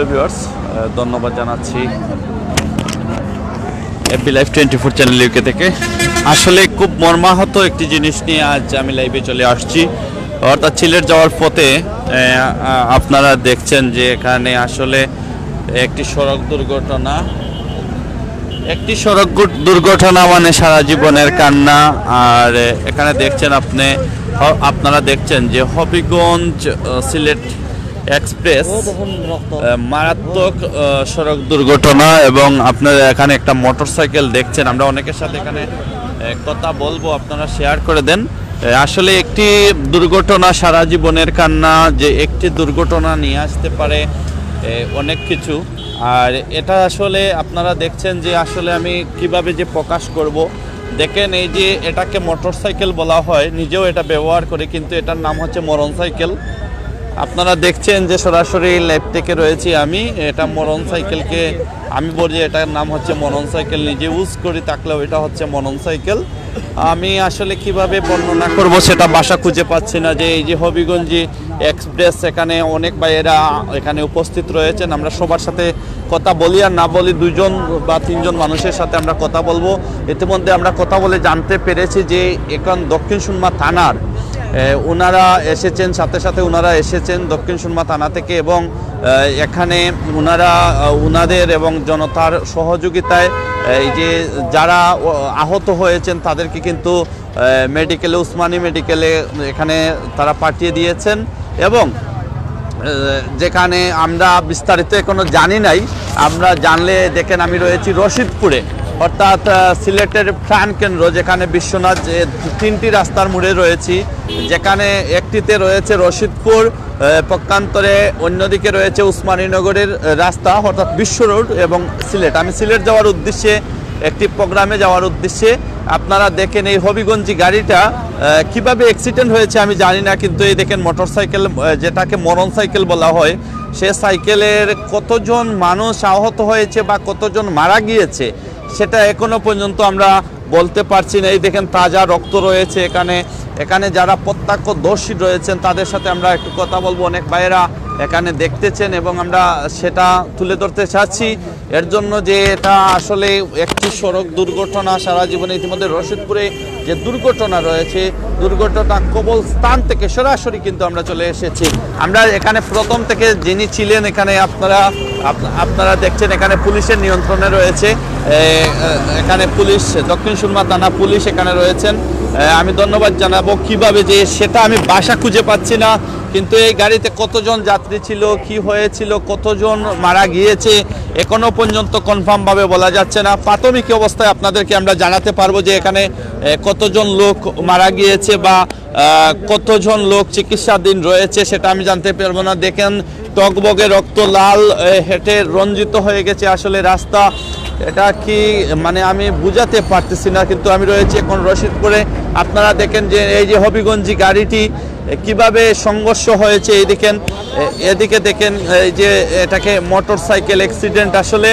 সুপ্রিয় ভিউয়ার্স ধন্যবাদ জানাচ্ছি FB live twenty four channel UK থেকে। আসলে খুব মর্মাহত একটি জিনিস নিয়ে আজ আমি লাইভে চলে আসছি। অর্থাৎ সিলেট যাওয়ার পথে আপনারা দেখছেন যে এখানে আসলে একটি সড়ক দুর্ঘটনা। একটি সড়ক দুর্ঘটনা মানে সারা জীবনের কান্না। আর এখানে দেখছেন আপনি আপনারা দেখছেন যে হবিগঞ্জ সিলেট এক্সপ্রেস মারাত্মক সড়ক দুর্ঘটনা এবং আপনারা এখানে একটা মোটরসাইকেল দেখছেন। আমরা অনেকের সাথে এখানে কথা বলব আপনারা শেয়ার করে দেন। আসলে একটি দুর্ঘটনা সারা জীবনের কান্না যে একটি দুর্ঘটনা নিয়ে আসতে পারে অনেক কিছু। আর এটা আসলে আপনারা দেখছেন যে আসলে আমি কীভাবে যে প্রকাশ করব। দেখেন এই যে এটাকে মোটরসাইকেল বলা হয় নিজেও এটা ব্যবহার করি কিন্তু এটার নাম হচ্ছে মরণ সাইকেল আপনারা দেখছেন যে সরাসরি ল্যাব থেকে রয়েছি আমি। এটা মরণ সাইকেলকে আমি বলি, এটার নাম হচ্ছে মরণ সাইকেল। নিজে ইউজ করি, থাকলেও এটা হচ্ছে মরণ সাইকেল। আমি আসলে কীভাবে বর্ণনা করব সেটা বাসা খুঁজে পাচ্ছি না যে এই যে হবিগঞ্জি এক্সপ্রেস, এখানে অনেক ভাইয়েরা এখানে উপস্থিত রয়েছেন। আমরা সবার সাথে কথা বলি আর না বলি দুজন বা তিনজন মানুষের সাথে আমরা কথা বলব। ইতিমধ্যে আমরা কথা বলে জানতে পেরেছি যে এখন দক্ষিণ সুনমা থানার ওনারা এসেছেন, সাথে সাথে ওনারা এসেছেন দক্ষিণ সুরমা থানা থেকে এবং এখানে ওনারা ওনাদের এবং জনতার সহযোগিতায় এই যে যারা আহত হয়েছেন তাদেরকে কিন্তু মেডিকেলে, উসমানী মেডিকেলে এখানে তারা পাঠিয়ে দিয়েছেন এবং যেখানে আমরা বিস্তারিত এখনও জানি নাই, আমরা জানলে দেখেন আমি রয়েছি রশিদপুরে। অর্থাৎ সিলেটের প্রাণ কেন্দ্র যেখানে বিশ্বনাথ তিনটি রাস্তার মোড়ে রয়েছি যেখানে একটিতে রয়েছে রশিদপুর পক্ষান্তরে অন্যদিকে রয়েছে উসমানীনগরের রাস্তা অর্থাৎ বিশ্ব রোড এবং সিলেট। আমি সিলেট যাওয়ার উদ্দেশ্যে একটি প্রোগ্রামে যাওয়ার উদ্দেশ্যে আপনারা দেখেন এই হবিগঞ্জি গাড়িটা কীভাবে অ্যাক্সিডেন্ট হয়েছে আমি জানি না কিন্তু এই দেখেন মোটরসাইকেল আহ, যেটাকে মরণ সাইকেল বলা হয় সে সাইকেলের কতজন মানুষ আহত হয়েছে বা কতজন মারা গিয়েছে সেটা এখনও পর্যন্ত আমরা বলতে পারছি না। এই দেখেন তাজা রক্ত রয়েছে এখানে। এখানে যারা প্রত্যক্ষ প্রত্যক্ষদর্শী রয়েছেন, তাদের সাথে আমরা একটু কথা বলব। অনেক ভাইয়েরা এখানে দেখতেছেন এবং আমরা সেটা তুলে ধরতে চাচ্ছি। এর জন্য যে এটা আসলে একটি সড়ক দুর্ঘটনা সারা জীবনে ইতিমধ্যে রশিদপুরে যে দুর্ঘটনা রয়েছে, দুর্ঘটনা কবল স্থান থেকে সরাসরি কিন্তু আমরা চলে এসেছি। আমরা এখানে প্রথম থেকে যিনি ছিলেন এখানে আপনারা আপনারা দেখছেন এখানে পুলিশের নিয়ন্ত্রণে রয়েছে। এখানে পুলিশ, দক্ষিণ সুরমা থানা পুলিশ এখানে রয়েছেন। আমি ধন্যবাদ জানাব কীভাবে যে সেটা আমি বাসা খুঁজে পাচ্ছি না। কিন্তু এই গাড়িতে কতজন যাত্রী ছিল, কি হয়েছিল, কতজন মারা গিয়েছে, এখনও পর্যন্ত কনফার্ম ভাবে বলা যাচ্ছে না। প্রাথমিক অবস্থায় আপনাদেরকে আমরা জানাতে পারব যে এখানে কতজন লোক মারা গিয়েছে বা কতজন লোক চিকিৎসাধীন রয়েছে সেটা আমি জানতে পারব না। দেখেন, টকবগে রক্ত লাল হেঁটে রঞ্জিত হয়ে গেছে আসলে রাস্তা। এটা কি মানে আমি বুঝাতে পারতেছি না, কিন্তু আমি রয়েছি এখন রশিদপুরে। আপনারা দেখেন যে এই যে হবিগঞ্জি গাড়িটি কীভাবে সংঘর্ষ হয়েছে এই দেখেন এদিকে দেখেন এই যে এটাকে মোটর সাইকেল অ্যাক্সিডেন্ট আসলে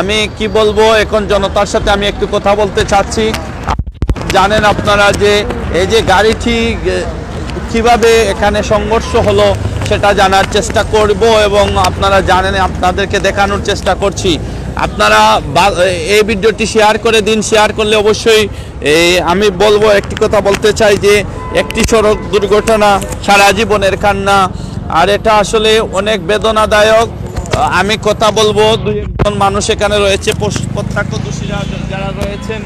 আমি কি বলব, এখন জনতার সাথে আমি একটু কথা বলতে চাচ্ছি। জানেন আপনারা যে এই যে গাড়িটি কীভাবে এখানে সংঘর্ষ হলো সেটা জানার চেষ্টা করব এবং আপনারা জানেন, আপনাদেরকে দেখানোর চেষ্টা করছি। আপনারা এই ভিডিওটি শেয়ার করে দিন শেয়ার করলে অবশ্যই আমি বলব একটি কথা বলতে চাই যে একটি সড়ক দুর্ঘটনা সারা জীবনের কান্না আর এটা আসলে অনেক বেদনাদায়ক। আমি কথা বলব দুই একজন মানুষ এখানে রয়েছে প্রত্যক্ষদর্শীরা যারা রয়েছেন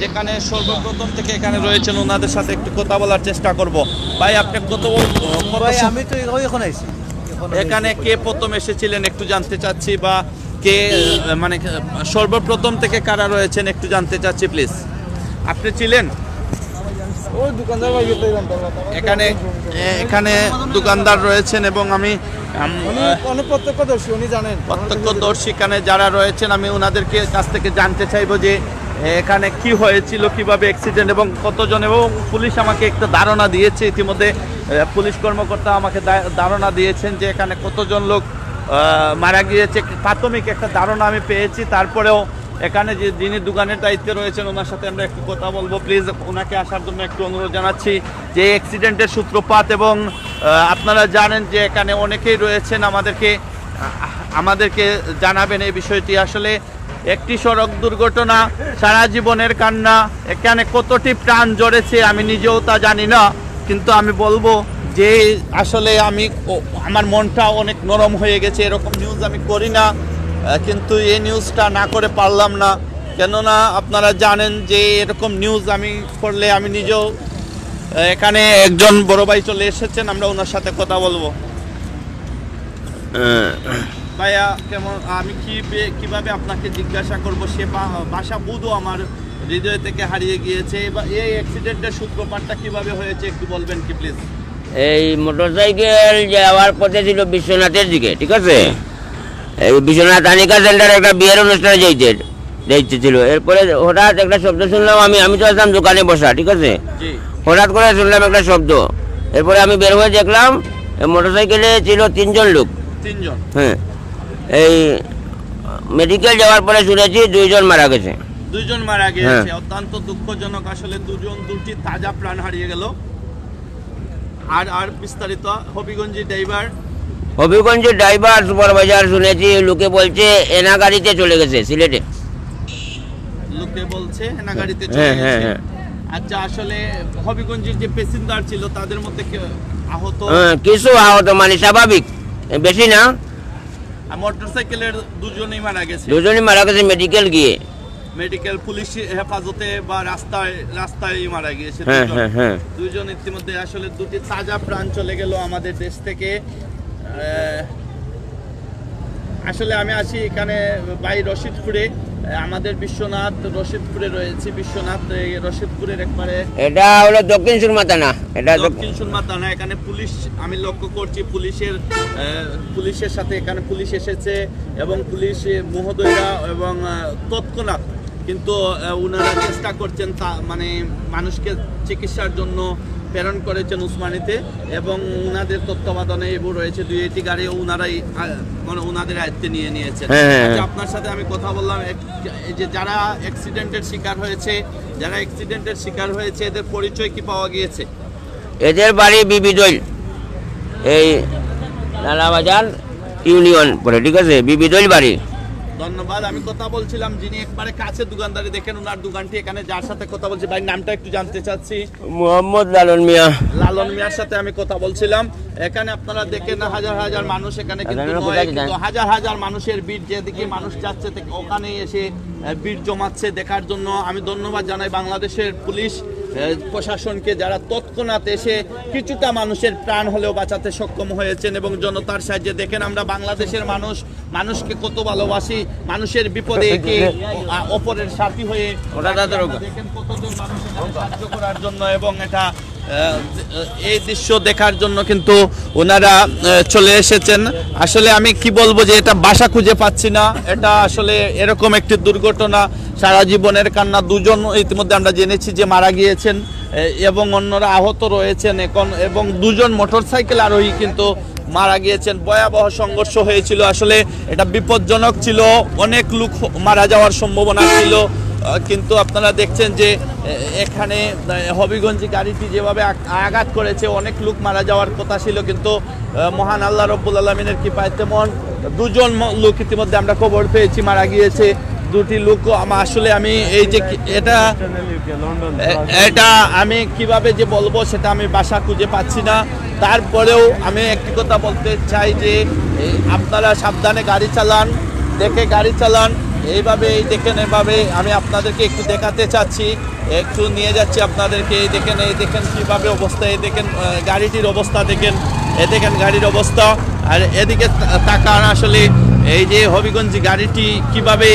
যেখানে সর্বপ্রথম থেকে এখানে রয়েছেন ওনাদের সাথে একটু কথা বলার চেষ্টা করব। ভাই আপনি কত আমি তো এখানে- এখন আইছি এখানে কে প্রথম এসেছিলেন একটু জানতে চাচ্ছি বা কে মানে সর্বপ্রথম থেকে কারা রয়েছেন একটু জানতে চাচ্ছি প্লিজ আপনি ছিলেন? এখানে এখানে দোকানদার রয়েছেন এবং আমি প্রত্যক্ষদর্শী উনি জানেন। প্রত্যক্ষদর্শী এখানে যারা রয়েছেন আমি ওনাদেরকে কাছ থেকে জানতে চাইব যে এখানে কি হয়েছিল কীভাবে অ্যাক্সিডেন্ট এবং কতজন এবং পুলিশ আমাকে একটা ধারণা দিয়েছে। ইতিমধ্যে পুলিশ কর্মকর্তা আমাকে ধারণা দিয়েছেন যে এখানে কতজন লোক মারা গিয়েছে। প্রাথমিক একটা ধারণা আমি পেয়েছি, তারপরেও এখানে যে যিনি দোকানের দায়িত্বে রয়েছেন, ওনার সাথে আমরা একটু কথা বলব। প্লিজ ওনাকে আসার জন্য একটু অনুরোধ জানাচ্ছি যে অ্যাক্সিডেন্টের সূত্রপাত এবং আপনারা জানেন যে এখানে অনেকেই রয়েছেন, আমাদেরকে আমাদেরকে জানাবেন এই বিষয়টি। আসলে একটি সড়ক দুর্ঘটনা, সারা জীবনের কান্না, এখানে কতটি প্রাণ জড়েছে আমি নিজেও তা জানি না, কিন্তু আমি বলব যে আসলে আমি আমার মনটা অনেক নরম হয়ে গেছে, এরকম নিউজ আমি করি না কিন্তু এই নিউজটা না করে পারলাম না। কেননা আপনারা জানেন যে এরকম নিউজ আমি করলে আমি নিজেও এখানে একজন বড় ভাই চলে এসেছেন, আমরা ওনার সাথে কথা বলব। ভাইয়া, কেমন, আমি কি কীভাবে আপনাকে জিজ্ঞাসা করব? সে ভাষা বুধও আমার হৃদয় থেকে হারিয়ে গিয়েছে। এই অ্যাক্সিডেন্টের সূত্রপাতটা কীভাবে হয়েছে একটু বলবেন কি প্লিজ এই মোটরসাইকেল যাওয়ার পথে ছিল বিশ্বনাথের দিকে ঠিক আছে? এই বিশ্বনাথ আনিকা সেন্টার একটা বিয়ের অনুষ্ঠানে যাইতে যাইতে ছিল। এরপরে হঠাৎ একটা শব্দ শুনলাম আমি আমি তো আসলাম দোকানে বসা ঠিক আছে? হঠাৎ করে শুনলাম একটা শব্দ। এরপরে আমি বের হয়ে দেখলাম মোটরসাইকেলে ছিল তিনজন লোক। তিনজন? হ্যাঁ। এই মেডিকেল যাওয়ার পরে শুনেছি দুইজন মারা গেছে। দুইজন মারা গিয়েছে। হ্যাঁ। অত্যন্ত দুঃখজনক। আসলে দুজন দুটি তাজা প্রাণ হারিয়ে গেল। আর আর বিস্তারিত হবিগঞ্জি ড্রাইভার হবিগঞ্জের ড্রাইভার সুপারভাইজার শুনেছি লোকে বলছে এনা গাড়িতে চলে গেছে সিলেটে। লোকে বলছে হেনা গাড়িতে চলে হ্যাঁ, হ্যাঁ, গেছে। হ্যাঁ। আচ্ছা আসলে হবিগঞ্জের যে প্যাসেঞ্জার ছিল তাদের মধ্যে আহত? হ্যাঁ, কিছু আহত মানে স্বাভাবিক। বেশি না। মোটরসাইকেলের দুজনেই মারা গেছে। দুজনই মারা গেছে মেডিকেল গিয়ে। মেডিকেল পুলিশ হেফাজতে বা রাস্তায় রাস্তায় মারা গিয়েছে হ্যাঁ দুজন। হ্যাঁ হ্যাঁ। ইতিমধ্যে আসলে দুটি তাজা প্রাণ চলে গেল আমাদের দেশ থেকে। আসলে আমি আসি এখানে বাই রশিদপুরে। আমাদের বিশ্বনাথ রশিদপুরে রয়েছে বিশ্বনাথ রশিদপুরের একবারে এটা হলো দক্ষিণ সুরমাতা না এটা দক্ষিণ সুরমা থানা এখানে পুলিশ আমি লক্ষ্য করছি পুলিশের পুলিশের সাথে এখানে পুলিশ এসেছে এবং পুলিশ মহোদয়রা এবং তৎক্ষণাৎ কিন্তু উনারা চেষ্টা করছেন তা মানে মানুষকে চিকিৎসার জন্য প্রেরণ করেছেন উসমানিতে এবং ওনাদের তত্ত্বাবধানে এবং রয়েছে। দুই একটি গাড়ি ওনারাই মানে ওনাদের আয়ত্তে নিয়ে নিয়েছেন। হ্যাঁ, হ্যাঁ, আচ্ছা, হ্যাঁ। আপনার সাথে আমি কথা বললাম। এই যে যারা অ্যাক্সিডেন্টের শিকার হয়েছে যারা অ্যাক্সিডেন্টের শিকার হয়েছে এদের পরিচয় কি পাওয়া গিয়েছে? এদের বাড়ি বিবিদৈল এই নালাবাজার ইউনিয়ন পরে ঠিক আছে? বিবিদৈল বাড়ি। ধন্যবাদ। আমি কথা বলছিলাম যিনি একবারে কাছে দোকানদারি দেখেন ওনার দোকানটি এখানে যার সাথে কথা বলছি। ভাই নামটা একটু জানতে চাচ্ছি। মোহাম্মদ লালন মিয়া। লালন মিয়ার সাথে আমি কথা বলছিলাম। এখানে আপনারা দেখেন হাজার হাজার মানুষ এখানে কিন্তু? হাজার হাজার মানুষের ভিড় যেদিকে মানুষ যাচ্ছে ওখানে এসে ভিড় জমাচ্ছে দেখার জন্য। আমি ধন্যবাদ জানাই বাংলাদেশের পুলিশ প্রশাসনকে যারা তৎক্ষণাৎ এসে কিছুটা মানুষের প্রাণ হলেও বাঁচাতে সক্ষম হয়েছেন এবং জনতার সাহায্যে দেখেন আমরা বাংলাদেশের মানুষ মানুষকে কত ভালোবাসি মানুষের বিপদে একে অপরের সাথী হয়ে। দেখেন কতজন মানুষের সাহায্য করার জন্য এবং এটা এই দৃশ্য দেখার জন্য কিন্তু ওনারা চলে এসেছেন। আসলে আমি কি বলব যে এটা বাসা খুঁজে পাচ্ছি না। এটা আসলে এরকম একটি দুর্ঘটনা। সারা জীবনের কান্না দুজন ইতিমধ্যে আমরা জেনেছি যে মারা গিয়েছেন এবং অন্যরা আহত রয়েছেন এখন, এবং দুজন মোটরসাইকেল আরোহী কিন্তু মারা গিয়েছেন। ভয়াবহ সংঘর্ষ হয়েছিল। আসলে এটা বিপজ্জনক ছিল। অনেক লোক মারা যাওয়ার সম্ভাবনা ছিল। কিন্তু আপনারা দেখছেন যে এখানে হবিগঞ্জ গাড়িটি যেভাবে আঘাত করেছে, অনেক লোক মারা যাওয়ার কথা ছিল, কিন্তু মহান আল্লাহ রব্বুল আলমিনের কৃপায় তেমন দুজন লোক ইতিমধ্যে আমরা খবর পেয়েছি, মারা গিয়েছে। দুটি লোক আসলে আমি এই যে এটা এটা আমি কীভাবে যে বলব, সেটা আমি বাসা খুঁজে পাচ্ছি না। তারপরেও আমি একটি কথা বলতে চাই যে আপনারা সাবধানে গাড়ি চালান, দেখে গাড়ি চালান। এইভাবে এই দেখেন এভাবে আমি আপনাদেরকে একটু দেখাতে চাচ্ছি। একটু নিয়ে যাচ্ছি আপনাদেরকে। এই দেখেন এই দেখেন কীভাবে অবস্থা, এই দেখেন গাড়িটির অবস্থা দেখেন। এ দেখেন গাড়ির অবস্থা। আর এদিকে তাকান আসলে, এই যে হবিগঞ্জ গাড়িটি কীভাবে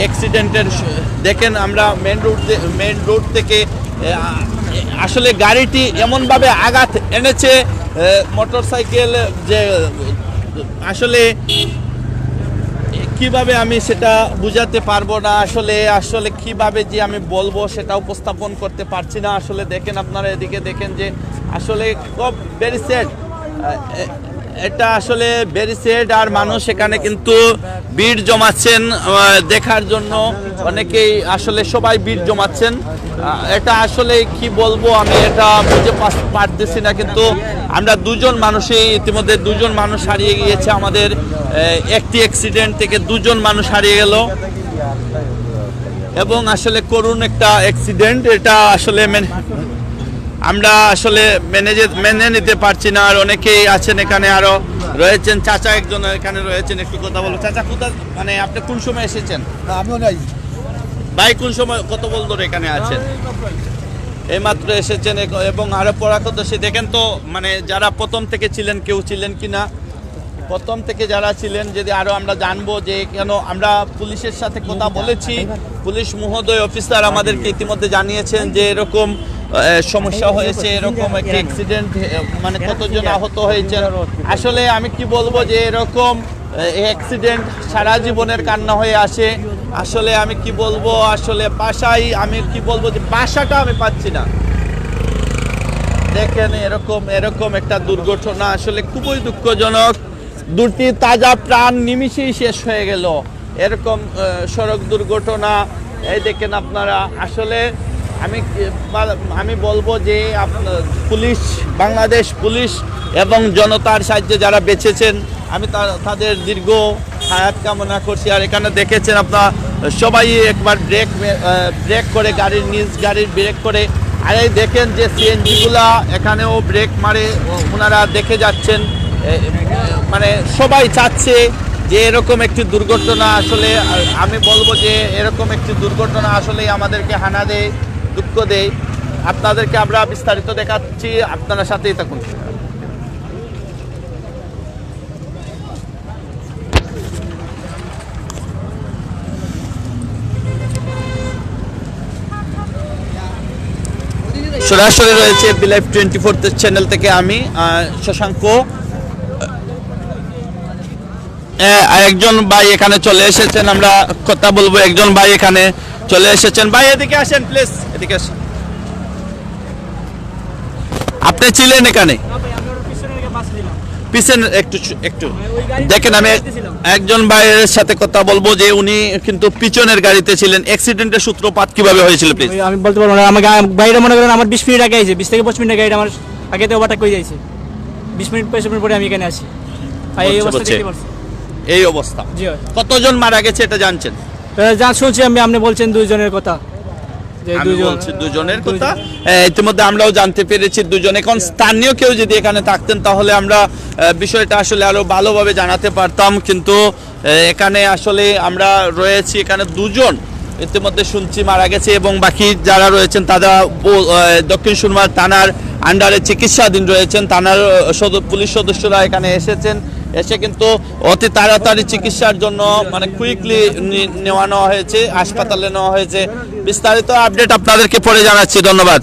অ্যাক্সিডেন্টের দেখেন আমরা মেন রোড মেন রোড থেকে আসলে গাড়িটি এমনভাবে আঘাত এনেছে মোটর সাইকেল যে, আসলে কীভাবে আমি সেটা বুঝাতে পারব না? আসলে আসলে কীভাবে যে আমি বলব সেটা উপস্থাপন করতে পারছি না। আসলে দেখেন আপনারা এদিকে দেখেন যে, আসলে খুব ভেরি স্যাড এটা আসলে ব্যারিসেড আর মানুষ এখানে কিন্তু ভিড় জমাচ্ছেন দেখার জন্য। অনেকেই আসলে সবাই ভিড় জমাচ্ছেন। এটা আসলে কি বলব, আমি এটা বুঝে পারতেছি না, কিন্তু আমরা দুজন মানুষই, ইতিমধ্যে দুজন মানুষ হারিয়ে গিয়েছে আমাদের। একটি অ্যাক্সিডেন্ট থেকে দুজন মানুষ হারিয়ে গেল। এবং আসলে করুণ একটা অ্যাক্সিডেন্ট এটা আসলে আমরা আসলে মেনে মেনে নিতে পারছি না আর অনেকেই আছেন এখানে আরও রয়েছেন। চাচা একজন এখানে রয়েছেন একটু কথা বলব। চাচা কোথা মানে আপনি কোন সময় এসেছেন? না আমিও নাই। ভাই কোন সময় কত বল ধরে এখানে আছেন? এইমাত্র এসেছেন এবং আরও পরাকদর্শী দেখেন তো মানে যারা প্রথম থেকে ছিলেন কেউ ছিলেন কি না প্রথম থেকে যারা ছিলেন যদি আরও আমরা জানব যে কেন আমরা পুলিশের সাথে কথা বলেছি পুলিশ মহোদয় অফিসার আমাদেরকে ইতিমধ্যে জানিয়েছেন যে এরকম সমস্যা হয়েছে, এরকম একটা অ্যাক্সিডেন্ট মানে কতজন আহত হয়েছে। আসলে আমি কি বলব যে এরকম অ্যাক্সিডেন্ট সারা জীবনের কান্না হয়ে আসে। আসলে আমি কি বলব, আসলে বাসায় আমি কি বলব যে বাসাটা আমি পাচ্ছি না। দেখেন এরকম এরকম একটা দুর্ঘটনা আসলে খুবই দুঃখজনক। দুটি তাজা প্রাণ নিমিষেই শেষ হয়ে গেল। এরকম সড়ক দুর্ঘটনা, এই দেখেন আপনারা, আসলে আমি আমি বলব যে পুলিশ, বাংলাদেশ পুলিশ এবং জনতার সাহায্যে যারা বেঁচেছেন, আমি তাদের দীর্ঘ হায়াত কামনা করছি। আর এখানে দেখেছেন আপনারা, সবাই একবার ব্রেক ব্রেক করে গাড়ির নিজ গাড়ির ব্রেক করে। আর এই দেখেন যে সিএনজিগুলা এখানেও ব্রেক মারে, ওনারা দেখে যাচ্ছেন। মানে সবাই চাচ্ছে যে এরকম একটি দুর্ঘটনা আসলে আমি বলব যে এরকম একটি দুর্ঘটনা আসলে আমাদেরকে হানা দেয়। দুঃখ দেয় আপনাদেরকে আমরা বিস্তারিত দেখাচ্ছি, আপনারা সাথেই থাকুন। সরাসরি রয়েছে বিলাইভ টোয়েন্টি ফোর চ্যানেল থেকে আমি শশাঙ্ক। একজন ভাই এখানে চলে এসেছেন, আমরা কথা বলব। একজন ভাই এখানে চলে এসেছেন। ভাই এদিকে আসেন প্লিজ এদিকে আসেন। আপনি ছিলেন এখানে? পিছন একটু একটু। দেখেন আমি একজন ভাইয়ের সাথে কথা বলব যে উনি কিন্তু পিছনের গাড়িতে ছিলেন। অ্যাক্সিডেন্টের সূত্রপাত কীভাবে হয়েছিল প্লিজ আমি বলতে পারব না। আমার গা- বাইরে মনে করেন আমার বিশ মিনিট আগে আছে বিশ থেকে পঁচিশ মিনিট আমার আগেতে ওভারটেক করে যাইছে। বিশ মিনিট পঁচিশ মিনিট পরে আমি এখানে এই অবস্থা পারছি। এই অবস্থা। কতজন মারা গেছে এটা জানছেন? যা শুনছি আমি আপনি বলছেন দুইজনের কথা। আমি বলছি দুজনের কথা। ইতিমধ্যে আমরাও জানতে পেরেছি দুজন। এখন স্থানীয় কেউ যদি এখানে থাকতেন তাহলে আমরা বিষয়টা আসলে আরও ভালোভাবে জানাতে পারতাম। কিন্তু এখানে আসলে আমরা রয়েছি এখানে দুজন ইতিমধ্যে শুনছি মারা গেছে এবং বাকি যারা রয়েছেন তারা দক্ষিণ সুরমার থানার আন্ডারে চিকিৎসাধীন রয়েছেন। থানার পুলিশ সদস্যরা এখানে এসেছেন। এসে কিন্তু অতি তাড়াতাড়ি চিকিৎসার জন্য মানে কুইকলি নেওয়া নেওয়া হয়েছে, হাসপাতালে নেওয়া হয়েছে। বিস্তারিত আপডেট আপনাদেরকে পরে জানাচ্ছি। ধন্যবাদ।